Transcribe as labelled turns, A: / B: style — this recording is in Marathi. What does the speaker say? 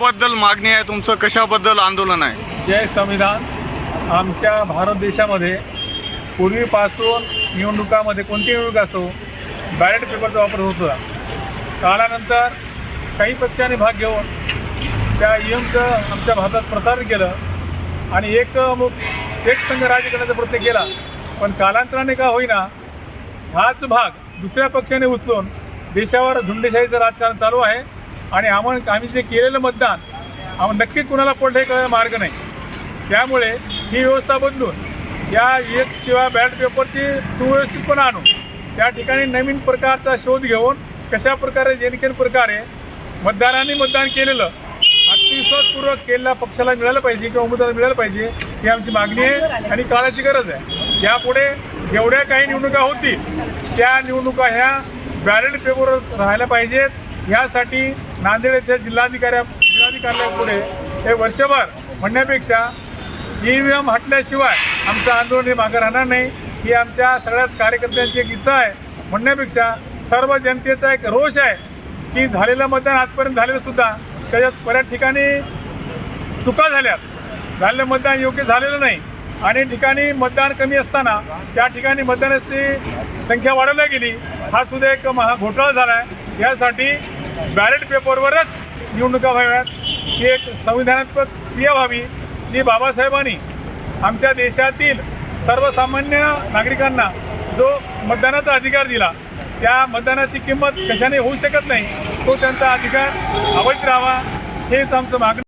A: बद्दल मागणी आहे? तुमचं कशाबद्दल आंदोलन आहे?
B: जय संविधान. आमच्या भारत देशामध्ये पूर्वीपासून निवडणुकामध्ये कोणती निवडणूक असो बॅलेट पेपरचा वापर होत होता. काळानंतर काही पक्षाने भाग घेऊन त्या ई एमचं आमच्या भारतात प्रसारित केलं आणि एक मुक एक संघ राज्य करण्याचा प्रयत्न केला. पण कालांतराने का होईना हाच भाग दुसऱ्या पक्षाने उचलून देशावर झुंडेशाहीचं राजकारण चालू आहे. आणि आम्ही आम्ही जे केलेलं मतदान आम्ही नक्कीच कुणाला पडलं हे कळायला मार्ग नाही. त्यामुळे ही व्यवस्था बदलून या एक किंवा बॅलेट पेपरची सुव्यवस्थितपणा आणून त्या ठिकाणी नवीन प्रकारचा शोध घेऊन कशा प्रकारे जेणेकेन प्रकारे मतदारांनी मतदान केलेलं अतिशयपूर्वक केलेल्या पक्षाला मिळालं पाहिजे किंवा उमेदवार मिळालं पाहिजे ही आमची मागणी आहे आणि काळाची गरज आहे. यापुढे जेवढ्या काही निवडणुका होतील त्या निवडणुका ह्या बॅलेट पेपरवर राहायला पाहिजेत. ह्यासाठी नांदेड येथे जिल्हाधिकाऱ्या जिल्हाधिकाऱ्यापुढे हे वर्षभर म्हणण्यापेक्षा ई व्ही एम हटल्याशिवाय आमचं आंदोलन हे मागं राहणार नाही. ही आमच्या सगळ्याच कार्यकर्त्यांची एक इच्छा आहे. म्हणण्यापेक्षा सर्व जनतेचा एक रोष आहे की झालेलं मतदान आजपर्यंत झालेलं सुद्धा त्याच्यात बऱ्याच ठिकाणी चुका झाल्यात. झालेलं मतदान योग्य झालेलं नाही. आणि ठिकाणी मतदान कमी असताना त्या ठिकाणी मतदानाची संख्या वाढवल्या गेली. हा सुद्धा एक महा घोटाळा झाला आहे यासाठी बॅलेट पेपरवरच निवडणुका व्हाव्यात. ही एक संविधानात्मक क्रिया व्हावी जी बाबासाहेबांनी आमच्या देशातील सर्वसामान्य नागरिकांना जो मतदानाचा अधिकार दिला त्या मतदानाची किंमत कशाने होऊ शकत नाही तो त्यांचा अधिकार अवैध राहावा हेच आमचं मागणं